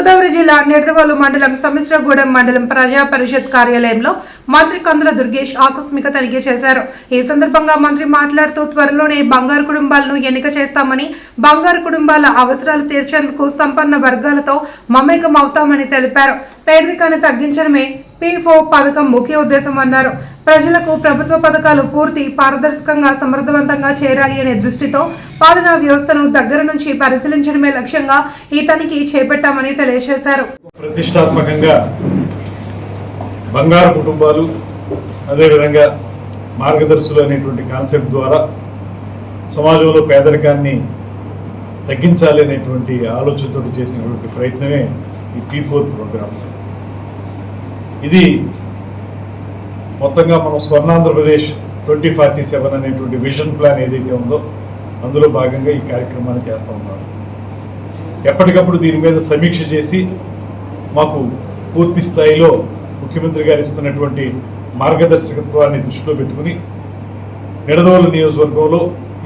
తూర్పుగోదావరి జిల్లా నిడదవోలు మండలం సమిశ్రగూడెం మండలం ప్రజా పరిషత్ కార్యాలయంలో మంత్రి కందుల దుర్గేష్ ఆకస్మిక తనిఖీ చేశారు. ఈ సందర్భంగా మంత్రి మాట్లాడుతూ త్వరలోనే బంగారు కుటుంబాలను ఎన్నిక చేస్తామని బంగారు కుటుంబాల అవసరాలు తీర్చేందుకు సంపన్న వర్గాలతో మమేకం అవుతామని తెలిపారు. పేదరికాన్ని తగ్గించడమే పీఫో పథకం ముఖ్య ఉద్దేశం అన్నారు. ప్రజలకు ప్రభుత్వ పథకాలు పూర్తి పారదర్శకంగా సమర్థవంతంగా చేరాలి అనే దృష్టితో పాలనా వ్యవస్థను దగ్గర నుంచి పరిశీలించడమే లక్ష్యంగా ఈ తనిఖీ చేపట్టామని తెలియజేశారు. ప్రతిష్టాత్మకంగా బంగారు కుటుంబాలు అదేవిధంగా మార్గదర్శులు అనేటువంటి కాన్సెప్ట్ ద్వారా సమాజంలో పేదరికాన్ని తగ్గించాలి అనేటువంటి ఆలోచనతో చేసినటువంటి ప్రయత్నమే ఈ పీ ఫోర్ ప్రోగ్రామ్ ఇది మొత్తంగా మనం స్వర్ణాంధ్రప్రదేశ్ ట్వంటీ ఫార్టీ సెవెన్ అనేటువంటి విజన్ ప్లాన్ ఏదైతే ఉందో అందులో భాగంగా ఈ కార్యక్రమాన్ని చేస్తూ ఉన్నారు ఎప్పటికప్పుడు దీని మీద సమీక్ష చేసి మాకు పూర్తి స్థాయిలో ముఖ్యమంత్రి గారు ఇస్తున్నటువంటి మార్గదర్శకత్వాన్ని దృష్టిలో పెట్టుకుని నిడదవోలు నియోజకవర్గంలో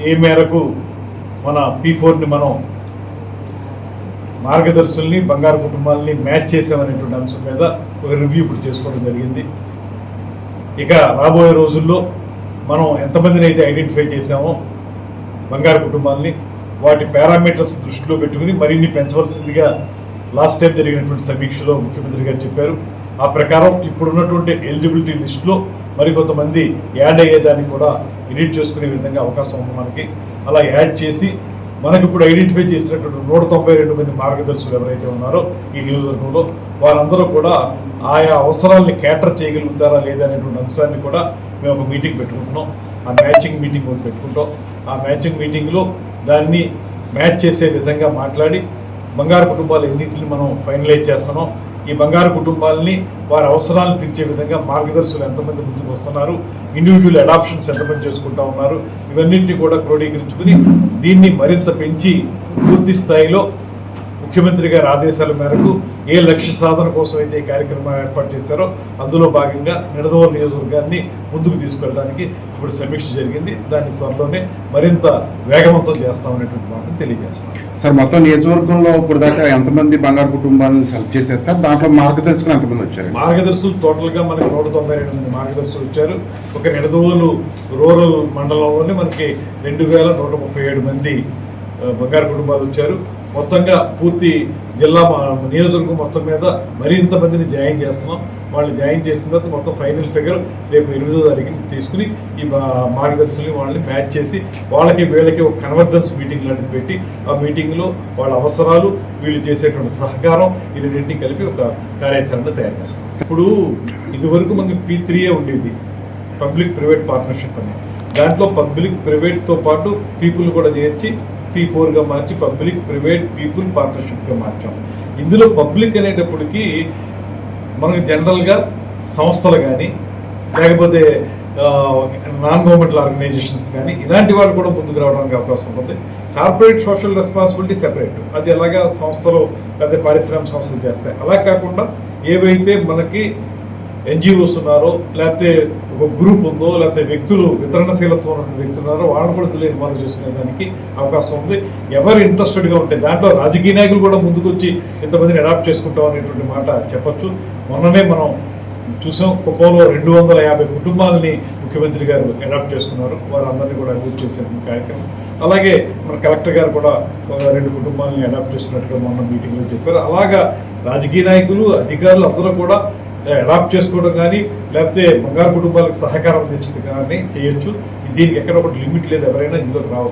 ఏ మేరకు మన పీ ఫోర్ని మనం మార్గదర్శుల్ని బంగారు కుటుంబాలని మ్యాచ్ చేసామనేటువంటి అంశం మీద ఒక రివ్యూ ఇప్పుడు చేసుకోవడం జరిగింది. ఇక రాబోయే రోజుల్లో మనం ఎంతమందిని అయితే ఐడెంటిఫై చేసామో బంగారు కుటుంబాలని వాటి పారామీటర్స్ దృష్టిలో పెట్టుకుని మరిన్ని పెంచవలసిందిగా లాస్ట్ టైం జరిగినటువంటి సమీక్షలో ముఖ్యమంత్రి గారు చెప్పారు. ఆ ప్రకారం ఇప్పుడున్నటువంటి ఎలిజిబిలిటీ లిస్టులో మరికొంతమంది యాడ్ అయ్యేదాన్ని కూడా ఎడిట్ చేసుకునే విధంగా అవకాశం ఉంది మనకి. అలా యాడ్ చేసి మనకి ఇప్పుడు ఐడెంటిఫై చేసినటువంటి నూట తొంభై రెండు మంది మార్గదర్శులు ఎవరైతే ఉన్నారో ఈ నియోజకవర్గంలో వారందరూ కూడా ఆయా అవసరాల్ని క్యాటర్ చేయగలుగుతారా లేదా అనేటువంటి అంశాన్ని కూడా మేము ఒక మీటింగ్ పెట్టుకుంటున్నాం. ఆ మ్యాచింగ్ మీటింగ్ ఒకటి పెట్టుకుంటాం. ఆ మ్యాచింగ్ మీటింగ్లో దాన్ని మ్యాచ్ చేసే విధంగా మాట్లాడి బంగారు కుటుంబాలు ఎన్నింటిని మనం ఫైనలైజ్ చేస్తున్నాం. ఈ బంగారు కుటుంబాలని వారి అవసరాలు తీర్చే విధంగా మార్గదర్శులు ఎంతమంది ముందుకు వస్తున్నారు ఇండివిజువల్ అడాప్షన్స్ ఎంతమంది చేసుకుంటా ఉన్నారు ఇవన్నింటినీ కూడా క్రోడీకరించుకుని దీన్ని మరింత పెంచి పూర్తి స్థాయిలో ముఖ్యమంత్రి గారి ఆదేశాల మేరకు ఏ లక్ష్య సాధన కోసం అయితే ఈ కార్యక్రమం ఏర్పాటు చేస్తారో అందులో భాగంగా నిడదవోలు నియోజకవర్గాన్ని ముందుకు తీసుకెళ్ళడానికి ఇప్పుడు సమీక్ష జరిగింది. దాన్ని త్వరలోనే మరింత వేగవంతం చేస్తామనేటువంటి మాటను తెలియజేస్తాం. సార్ మొత్తం నియోజకవర్గంలో ఇప్పుడు దాకా ఎంతమంది బంగారు కుటుంబాలను సెలెక్ట్ చేశారు? సార్ దాంట్లో మార్గదర్శకులు ఎంతమంది వచ్చారు? మార్గదర్శులు టోటల్గా మనకి నూట తొంభై రెండు మంది మార్గదర్శులు వచ్చారు. ఒక నిడదవోలు రూరల్ మండలంలోనే మనకి రెండు వేల నూట ముప్పై ఏడు మంది బంగారు కుటుంబాలు వచ్చారు. మొత్తంగా పూర్తి జిల్లా మా- నియోజకవర్గం మొత్తం మీద మరింత మందిని జాయిన్ చేస్తున్నాం. వాళ్ళు జాయిన్ చేసిన తర్వాత మొత్తం ఫైనల్ ఫిగర్ రేపు ఎనిమిదో తారీఖు తీసుకుని ఈ మా- మార్గదర్శుల్ని వాళ్ళని మ్యాచ్ చేసి వాళ్ళకి వీళ్ళకి ఒక కన్వర్జెన్స్ మీటింగ్ లాంటిది పెట్టి ఆ మీటింగ్లో వాళ్ళ అవసరాలు వీళ్ళు చేసేటువంటి సహకారం ఇది రెండింటిని కలిపి ఒక కార్యాచరణ తయారు చేస్తాం. ఇప్పుడు ఇదివరకు మనకి పీ త్రీయే ఉండేది పబ్లిక్ ప్రైవేట్ పార్ట్నర్షిప్ అని. దాంట్లో పబ్లిక్ ప్రైవేట్తో పాటు పీపుల్ కూడా చేర్చి పీ ఫోర్గా మార్చి పబ్లిక్ ప్రైవేట్ పీపుల్ పార్ట్నర్షిప్గా మార్చాం. ఇందులో పబ్లిక్ అనేటప్పటికి మనకు జనరల్గా సంస్థలు కానీ లేకపోతే నాన్ గవర్నమెంటల్ ఆర్గనైజేషన్స్ కానీ ఇలాంటి వాళ్ళు కూడా ముందుకు రావడానికి అవకాశం ఉంటుంది. కార్పొరేట్ సోషల్ రెస్పాన్సిబిలిటీ సెపరేట్ అది ఎలాగా సంస్థలు లేకపోతే పారిశ్రామిక సంస్థలు చేస్తాయి. అలా కాకుండా ఏవైతే మనకి ఎన్జిఓస్ ఉన్నారో లేకపోతే ఒక గ్రూప్ ఉందో లేకపోతే వ్యక్తులు వితరణశీలత్వం ఉన్న వ్యక్తులు ఉన్నారో వాళ్ళని కూడా ఇందులో చేసుకునే చేసుకునేదానికి అవకాశం ఉంది. ఎవరు ఇంట్రెస్టెడ్గా ఉంటే దాంట్లో రాజకీయ నాయకులు కూడా ముందుకొచ్చి ఇంతమందిని అడాప్ట్ చేసుకుంటాం అనేటువంటి మాట చెప్పచ్చు. మొన్ననే మనం చూసాం కుప్పంలో రెండు వందల యాభై కుటుంబాలని ముఖ్యమంత్రి గారు అడాప్ట్ చేసుకున్నారు. వారందరినీ కూడా అభివృద్ధి చేసే కార్యక్రమం. అలాగే మన కలెక్టర్ గారు కూడా రెండు కుటుంబాలని అడాప్ట్ చేసినట్టుగా మొన్న మీటింగ్లో చెప్పారు. అలాగా రాజకీయ నాయకులు అధికారులు అందరూ కూడా అడాప్ట్ చేసుకోవడం కానీ లేకపోతే బంగారు కుటుంబాలకు సహకారం అందించడం కానీ చేయొచ్చు. దీనికి ఎక్కడ ఒకటి లిమిట్ లేదు ఎవరైనా ఇందులోకి రావచ్చు.